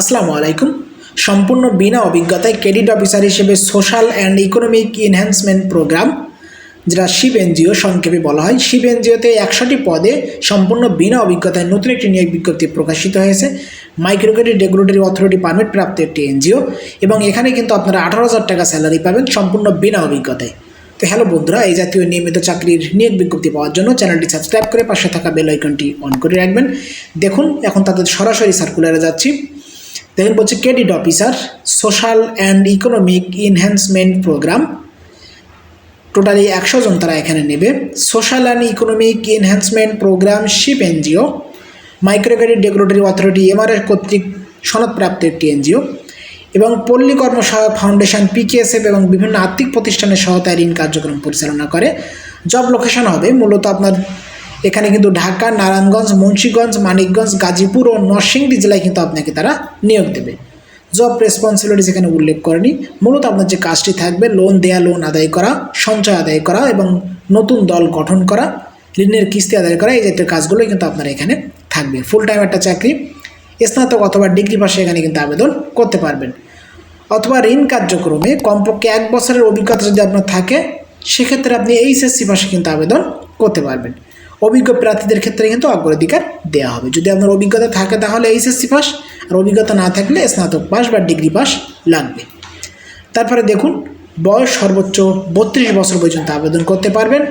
আসসালামু আলাইকুম। সম্পূর্ণ বিনা অভিজ্ঞতায় ক্রেডিট অফিসার হিসেবে social and economic enhancement programme, যেটা শিব এনজিও সংক্ষেপে বলা হয়। শিব এনজিওতে একশোটি পদে সম্পূর্ণ বিনা অভিজ্ঞতায় নতুন একটি নিয়োগ বিজ্ঞপ্তি প্রকাশিত হয়েছে। Micro credit regulatory authority permit প্রাপ্ত একটি এনজিও এবং এখানে কিন্তু আপনারা আঠারো হাজার টাকা স্যালারি পাবেন সম্পূর্ণ বিনা অভিজ্ঞতায়। তো হ্যালো বন্ধুরা, এই জাতীয় নিয়মিত চাকরির নিয়োগ বিজ্ঞপ্তি পাওয়ার জন্য চ্যানেলটি সাবস্ক্রাইব করে পাশে থাকা বেল আইকনটি অন করে রাখবেন। দেখুন, এখন তাদের সরাসরি সার্কুলারে যাচ্ছি। দেখেন বলছে credit officer social and economic enhancement programme totally একশো জন তারা এখানে নেবে। Social and economic enhancement programme SEEP NGO micro credit regulatory authority MRS কর্তৃক সনদপ্রাপ্ত একটি এনজিও এবং পল্লী কর্মসহায়ক ফাউন্ডেশন পিকেএসএফ এবং বিভিন্ন আর্থিক প্রতিষ্ঠানের সহায়তায় ঋণ কার্যক্রম পরিচালনা করে। জব লোকেশন হবে, মূলত আপনার এখানে কিন্তু ঢাকা, নারায়ণগঞ্জ, মুন্সীগঞ্জ, মানিকগঞ্জ, গাজীপুর ও নরসিংদী জেলায় কিন্তু আপনাকে তারা নিয়োগ দেবে। জব রেসপন্সিবিলিটিস এখানে উল্লেখ করেনি। মূলত আপনার যে কাজটি থাকবে লোন দেয়া লোন আদায় করা, সঞ্চয় আদায় করা এবং নতুন দল গঠন করা, ঋণের কিস্তি আদায় করা, এই জাতীয় কাজগুলোই কিন্তু আপনার এখানে থাকবে। ফুল টাইম একটা চাকরি, স্নাতক অথবা ডিগ্রি পাশে এখানে কিন্তু আবেদন করতে পারবেন। অথবা ঋণ কার্যক্রমে কমপক্ষে এক বছরের অভিজ্ঞতা যদি আপনার থাকে, সেক্ষেত্রে আপনি এইচএসসি পাশে কিন্তু আবেদন করতে পারবেন। অভিজ্ঞ প্রার্থীদের ক্ষেত্রে কিন্তু অগ্রাধিকার দেওয়া হবে। যদি আপনার অভিজ্ঞতা থাকে তাহলে এইচএসসি পাস, আর অভিজ্ঞতা না থাকলে স্নাতক পাস বা ডিগ্রি পাস লাগবে। তারপরে দেখুন, বয়স সর্বোচ্চ বত্রিশ বছর পর্যন্ত আবেদন করতে পারবেন।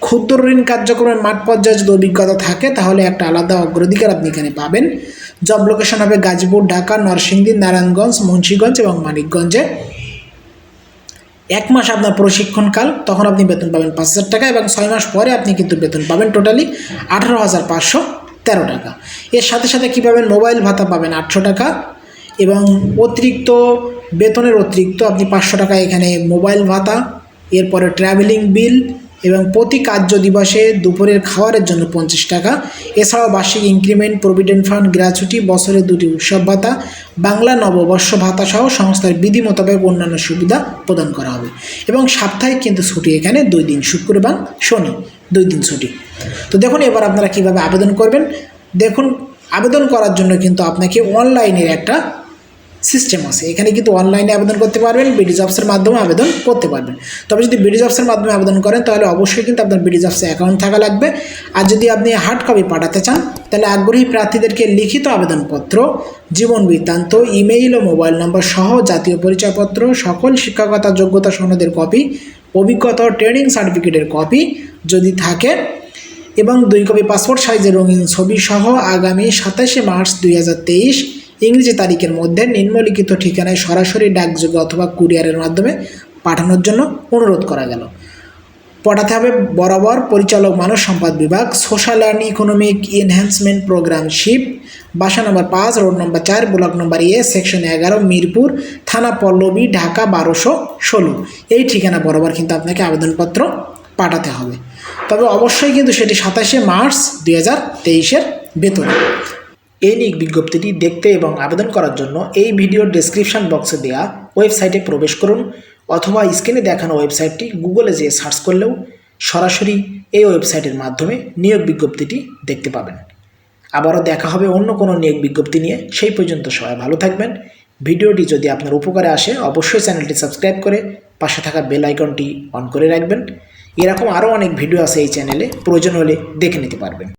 ক্ষুদ্র ঋণ কার্যক্রমের মাঠ পর্যায়ে যদি অভিজ্ঞতা থাকে, তাহলে একটা আলাদা অগ্রাধিকার আপনি এখানে পাবেন। জব লোকেশন হবে গাজীপুর, ঢাকা, নরসিংদী, নারায়ণগঞ্জ, মুন্সীগঞ্জ এবং মানিকগঞ্জে। এক মাস আপনার প্রশিক্ষণকাল, তখন আপনি বেতন পাবেন পাঁচ হাজার টাকা এবং ছয় মাস পরে আপনি কিন্তু বেতন পাবেন টোটালি আঠারো হাজার পাঁচশো তেরো টাকা। এর সাথে সাথে কী পাবেন? মোবাইল ভাতা পাবেন আটশো টাকা এবং অতিরিক্ত বেতনের অতিরিক্ত আপনি পাঁচশো টাকা এখানে মোবাইল ভাতা, এরপরে ট্রাভেলিং বিল এবং প্রতি কার্য দিবসে দুপুরের খাওয়ারের জন্য পঞ্চাশ টাকা। এছাড়াও বার্ষিক ইনক্রিমেন্ট প্রভিডেন্ট ফান্ড গ্র্যাচুইটি বছরে দুটি উৎসব ভাতা, বাংলা নববর্ষ ভাতা সহ সংস্থার বিধি মোতাবেক অন্যান্য সুবিধা প্রদান করা হবে। এবং সাপ্তাহিক কিন্তু ছুটি এখানে, দুই দিন শুক্র এবং শনি, দুই দিন ছুটি। তো দেখুন, এবার আপনারা কীভাবে আবেদন করবেন। দেখুন, আবেদন করার জন্য কিন্তু আপনাকে অনলাইনের একটা সিস্টেম আছে। এখানে কিন্তু অনলাইনে আবেদন করতে পারবেন বিডি জবসের মাধ্যমে আবেদন করতে পারবেন। তবে যদি বিডি জবসের মাধ্যমে আবেদন করেন, তাহলে অবশ্যই কিন্তু আপনার বিডি জবসে অ্যাকাউন্ট থাকা লাগবে। আর যদি আপনি হার্ড কপি পাঠাতে চান, তাহলে আগ্রহী প্রার্থীদেরকে লিখিত আবেদনপত্র, জীবন বৃত্তান্ত ইমেইল ও মোবাইল নম্বর সহ জাতীয় পরিচয়পত্র, সকল শিক্ষকতা যোগ্যতা সনদের কপি অভিজ্ঞতা ও ট্রেনিং সার্টিফিকেটের কপি যদি থাকে, এবং দুই কপি পাসপোর্ট সাইজের রঙিন ছবি সহ আগামী সাতাশে মার্চ দুই হাজার তেইশ ইংরেজি তারিখের মধ্যে নিম্নলিখিত ঠিকানায় সরাসরি ডাকযোগে অথবা কুরিয়ারের মাধ্যমে পাঠানোর জন্য অনুরোধ করা গেল। পঠাতে হবে বরাবর পরিচালক মানব সম্পদ বিভাগ, social and economic enhancement programme SEEP, বাসা নম্বর পাঁচ, রোড নম্বর চার, ব্লক নম্বর এ, সেকশন এগারো, মিরপুর, থানা পল্লবী, ঢাকা বারোশো ষোলো। এই ঠিকানা বরাবর কিন্তু আপনাকে আবেদনপত্র পাঠাতে হবে। তবে অবশ্যই কিন্তু সেটি সাতাশে মার্চ দুই হাজার তেইশের বেতনে এই নিয়োগ বিজ্ঞপ্তিটি দেখতে এবং আবেদন করার জন্য এই ভিডিওর ডেসক্রিপশন বক্সে দেওয়া ওয়েবসাইটে প্রবেশ করুন অথবা স্ক্রিনে দেখানো ওয়েবসাইটটি গুগলে যেয়ে সার্চ করলেও সরাসরি এই ওয়েবসাইটের মাধ্যমে নিয়োগ বিজ্ঞপ্তিটি দেখতে পাবেন। আবারও দেখা হবে অন্য কোনো নিয়োগ বিজ্ঞপ্তি নিয়ে। সেই পর্যন্ত সবাই ভালো থাকবেন। ভিডিওটি যদি আপনার উপকারে আসে, অবশ্যই চ্যানেলটি সাবস্ক্রাইব করে পাশে থাকা বেল আইকনটি অন করে রাখবেন। এরকম আরও অনেক ভিডিও আছে এই চ্যানেলে প্রয়োজন হলে দেখে নিতে পারবেন।